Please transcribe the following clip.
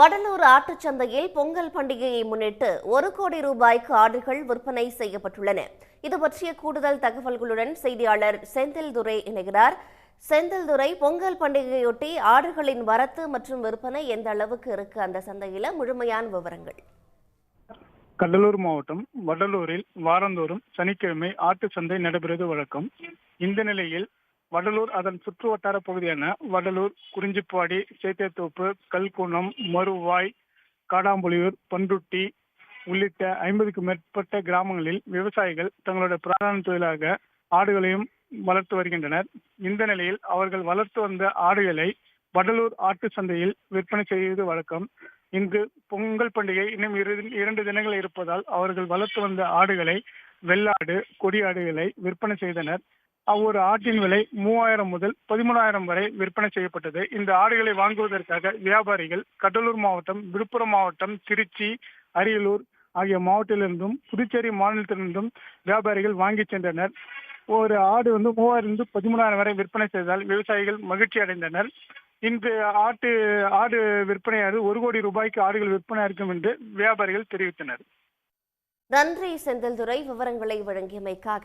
வடலூர் ஆட்டுச்சந்தையில் பொங்கல் பண்டிகையை முன்னிட்டு ஒரு கோடி ரூபாய்க்கு ஆடுகள் விற்பனை செய்யப்பட்டுள்ளன. இது பற்றிய கூடுதல் தகவல்களுடன் செய்தியாளர் செந்தில்துரை இணைகிறார். செந்தில்துரை பொங்கல் பண்டிகையொட்டி ஆடுகளின் வரத்து மற்றும் விற்பனை எந்த அளவுக்கு இருக்கு? அந்த சந்தையில முழுமையான விவரங்கள். கடலூர் மாவட்டம் வடலூரில் வாரந்தோறும் சனிக்கிழமை ஆட்டு சந்தை நடைபெறுவது வழக்கம். இந்த நிலையில் வடலூர் அதன் சுற்று வட்டார பகுதியான வடலூர் குறிஞ்சிப்பாடி சேத்தியத்தோப்பு கல்குணம் மறுவாய் காடாம்புலியூர் பண்ருட்டி உள்ளிட்ட ஐம்பதுக்கும் மேற்பட்ட கிராமங்களில் விவசாயிகள் தங்களுடைய பிரதான தொழிலாக ஆடுகளையும் வளர்த்து வருகின்றனர். இந்த நிலையில் அவர்கள் வளர்த்து வந்த ஆடுகளை வடலூர் ஆட்டு சந்தையில் விற்பனை செய்வது வழக்கம். இன்று பொங்கல் பண்டிகை இன்னும் இரு இரண்டு தினங்கள் இருப்பதால் அவர்கள் வளர்த்து வந்த ஆடுகளை வெள்ளாடு கொடி ஆடுகளை விற்பனை செய்தனர். ஒவ்வொரு ஆட்டின் விலை மூவாயிரம் முதல் பதிமூணாயிரம் வரை விற்பனை செய்யப்பட்டது. இந்த ஆடுகளை வாங்குவதற்காக வியாபாரிகள் கடலூர் மாவட்டம் விழுப்புரம் மாவட்டம் திருச்சி அரியலூர் ஆகிய மாவட்டத்திலிருந்தும் புதுச்சேரி மாநிலத்திலிருந்தும் வியாபாரிகள் வாங்கி சென்றனர். ஒரு ஆடு வந்து மூவாயிரம் பதிமூணாயிரம் வரை விற்பனை செய்ததால் விவசாயிகள் மகிழ்ச்சி அடைந்தனர். இன்று ஆட்டு ஆடு விற்பனையானது ஒரு கோடி ரூபாய்க்கு ஆடுகள் விற்பனை இருக்கும் என்று வியாபாரிகள் தெரிவித்தனர். நன்றி செந்தில்துரை விவரங்களை வழங்கியமைக்காக.